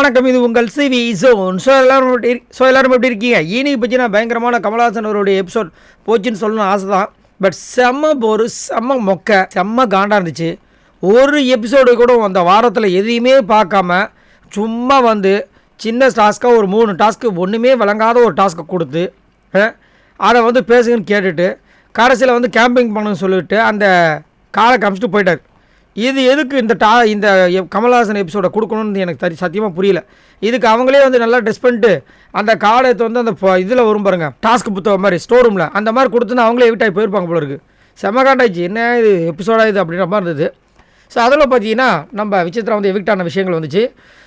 வணக்கம். இது உங்கள் சிவி ஜோன். ஸோ எல்லாரும் எப்படி ஸோ எல்லாரும் எப்படி இருக்கீங்க? இன்னைக்கு பற்றினா பயங்கரமான கமல்ஹாசன் அவருடைய எபிசோட் போச்சுன்னு சொல்லணும்னு ஆசை தான் பட் செம்ம போர் செம்ம மொக்க செம்ம காண்டாக இருந்துச்சு. ஒரு எபிசோடு கூட அந்த வாரத்தில் எதையுமே பார்க்காம சும்மா வந்து சின்ன டாஸ்க்காக ஒரு மூணு டாஸ்க்கு ஒன்றுமே விளங்காத ஒரு டாஸ்க்கை கொடுத்து அதை வந்து பேசுங்கன்னு கேட்டுட்டு கடைசியில் வந்து கேம்பிங் பண்ணணும்னு சொல்லிட்டு அந்த காலை காமிச்சிட்டு போயிட்டார். இது எதுக்கு இந்த டா இந்த கமல்ஹாசன் எபிசோடை கொடுக்கணும்னு எனக்கு தரி சத்தியமாக புரியல. இதுக்கு அவங்களே வந்து நல்லா ட்ரெஸ் பண்ணிட்டு அந்த கார்டை எடுத்து வந்து அந்த இதில் வரும் பாருங்க டாஸ்க் புத்தகம் மாதிரி ஸ்டோர் ரூமில் அந்த மாதிரி கொடுத்துன்னு அவங்களே எவிட்டாகி போயிருப்பாங்க போல இருக்கு. செமகாண்டாச்சு என்ன இது எபிசோடாக இது அப்படின்ற மாதிரி இருந்தது. ஸோ அதில் பார்த்தீங்கன்னா நம்ம விசித்திரா வந்து எவிக்டான ஆன விஷயங்கள் வந்துச்சு.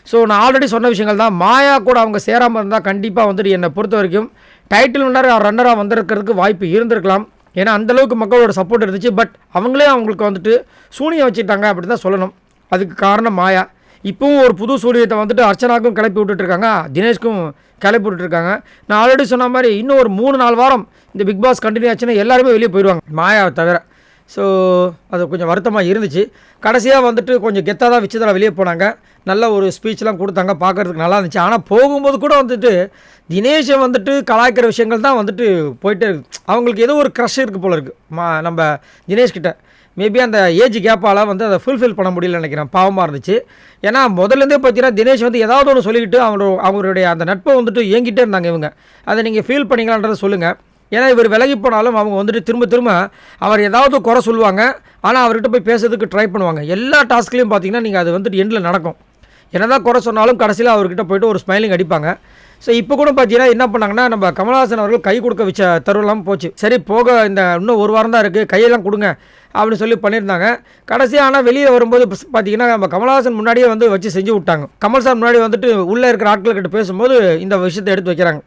ஸோ நான் ஆல்ரெடி சொன்ன விஷயங்கள் தான். மாயா கூட அவங்க சேராமல் இருந்தால் கண்டிப்பாக வந்துட்டு என்னை பொறுத்த வரைக்கும் டைட்டில் வின்னர் ரன்னராக வந்திருக்கிறதுக்கு வாய்ப்பு இருந்திருக்கலாம். ஏன்னா அந்தளவுக்கு மக்களோட சப்போர்ட் இருந்துச்சு. பட் அவங்களே அவங்களுக்கு வந்துட்டு சூனியம் வச்சுட்டாங்க அப்படி தான் சொல்லணும். அதுக்கு காரணம் மாயா. இப்போவும் ஒரு புது சூரியத்தை வந்துட்டு அர்ச்சனாக்கும் கிளப்பி விட்டுட்ருக்காங்க தினேஷ்க்கும் கிளப்பி விட்டுருக்காங்க நான் ஆல்ரெடி சொன்ன மாதிரி இன்னும் ஒரு மூணு நாலு வாரம் இந்த பிக் பாஸ் கண்டினியூ ஆச்சுன்னா எல்லாருமே வெளியே போயிடுவாங்க மாயாவை தவிர ஸோ அது கொஞ்சம் வருத்தமாக இருந்துச்சு. கடைசியாக வந்துட்டு கொஞ்சம் கெத்தாக தான் விசித்திரா வெளியே போனாங்க. நல்ல ஒரு ஸ்பீச்லாம் கொடுத்தாங்க. பார்க்கறதுக்கு நல்லா இருந்துச்சு. ஆனால் போகும்போது கூட வந்துட்டு தினேஷை வந்துட்டு கலாய்க்கிற விஷயங்கள் தான் வந்துட்டு போயிட்டே இருக்கு. அவங்களுக்கு ஏதோ ஒரு க்ரஷ் இருக்குது போல இருக்குது மா நம்ம தினேஷ்கிட்ட மேபி அந்த ஏஜ் கேப்பால் வந்து அதை ஃபுல்ஃபில் பண்ண முடியல நினைக்கிறேன். பாவமாக இருந்துச்சு. ஏன்னா முதல்லேருந்தே பார்த்தீங்கன்னா தினேஷ் வந்து ஏதாவது ஒன்று சொல்லிக்கிட்டு அவங்களோட அவங்களுடைய அந்த நட்பை வந்துட்டு ஏங்கிட்டே இருந்தாங்க இவங்க. அதை நீங்கள் ஃபீல் பண்ணிங்களான்றதை சொல்லுங்கள் ஏன்னா இவர் விலகி போனாலும் அவங்க வந்துட்டு திரும்ப திரும்ப அவர் ஏதாவது குறை சொல்லுவாங்க. ஆனால் அவர்கிட்ட போய் பேசுறதுக்கு ட்ரை பண்ணுவாங்க. எல்லா டாஸ்க்லேயும் பார்த்தீங்கன்னா நீங்கள் அது வந்துட்டு எண்டில் நடக்கும். என்னதான் குறை சொன்னாலும் கடைசியில் அவர்கிட்ட போயிட்டு ஒரு ஸ்மைலிங் அடிப்பாங்க. ஸோ இப்போ கூட பார்த்தீங்கன்னா என்ன பண்ணாங்கன்னா நம்ம கமல்ஹாசன் அவர்கள் கை கொடுக்க வச்ச தருவலாம் போச்சு. சரி போக இந்த இன்னும் ஒரு வாரம் தான் இருக்குது கையெல்லாம் கொடுங்க அப்படின்னு சொல்லி பண்ணியிருந்தாங்க. கடைசியாக ஆனால் வெளியே வரும்போது பார்த்தீங்கன்னா நம்ம கமல்ஹாசன் முன்னாடியே வந்து வச்சு செஞ்சு விட்டாங்க. கமல் சார் முன்னாடி வந்துட்டு உள்ளே இருக்கிற ஆட்கள்கிட்ட பேசும்போது இந்த விஷயத்தை எடுத்து வைக்கிறாங்க.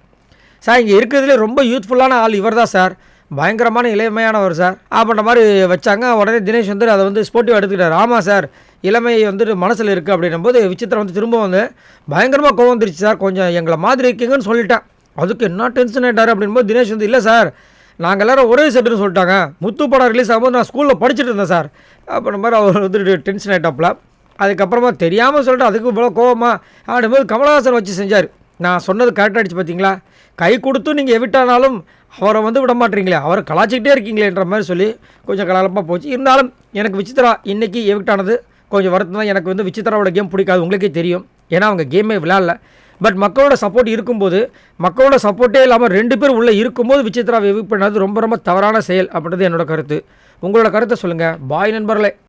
சார் இங்கே இருக்கிறதுலே ரொம்ப யூத்ஃபுல்லான ஆள் இவர் தான் சார். பயங்கரமான இளமையானவர் சார். அப்படின்ற மாதிரி வச்சாங்க. உடனே தினேஷ் வந்து அதை வந்து ஸ்போர்ட்டிவ் எடுத்துக்கிட்டார். ஆமாம் சார் இளமை வந்துட்டு மனசில் இருக்குது அப்படின்னும் போது விசித்திரம் வந்து திரும்ப வந்து பயங்கரமாக கோவம் வந்துருச்சு சார். கொஞ்சம் எங்களை மாதிரி இருக்கீங்கன்னு சொல்லிட்டேன். அதுக்கு என்ன டென்ஷன் ஆகிட்டார் அப்படின்போது தினேஷ் வந்து இல்லை சார் நாங்கள் எல்லோரும் ஒரே செட்டுன்னு சொல்லிட்டாங்க. முத்து படம் ரிலீஸ் ஆகும்போது நான் ஸ்கூலில் படிச்சுட்டு இருந்தேன் சார். அப்படின்ற மாதிரி அவர் வந்துட்டு டென்ஷன் ஆகிட்டாப்புல அதுக்கப்புறமா தெரியாமல் சொல்லிட்டு அதுக்கு இவ்வளோ கோவமாக அப்படின்போது கமலஹாசன் வச்சு செஞ்சார். நான் சொன்னது கரெக்டாக அடிச்சு பார்த்தீங்களா கை கொடுத்து நீங்கள் எவிட்டானாலும் அவரை வந்து விட மாட்டீங்களே அவரை கலாச்சிக்கிட்டே இருக்கீங்களேன்ற மாதிரி சொல்லி கொஞ்சம் கலாலப்பாக போச்சு. இருந்தாலும் எனக்கு விசித்திரா இன்றைக்கி எவிக்ட் ஆனது கொஞ்சம் வருத்தம் தான். எனக்கு வந்து விசித்திராவோட கேம் பிடிக்காது உங்களுக்கே தெரியும். ஏன்னா அவங்க கேமே விளையாடல. பட் மக்களோட சப்போர்ட் இருக்கும்போது மக்களோட சப்போர்ட்டே இல்லாமல் ரெண்டு பேர் உள்ளே இருக்கும்போது விசித்திராவை எவிக் பண்ணது ரொம்ப ரொம்ப தவறான செயல் அப்படின்றது என்னோட கருத்து. உங்களோட கருத்தை சொல்லுங்கள் பாய் நண்பர்களே.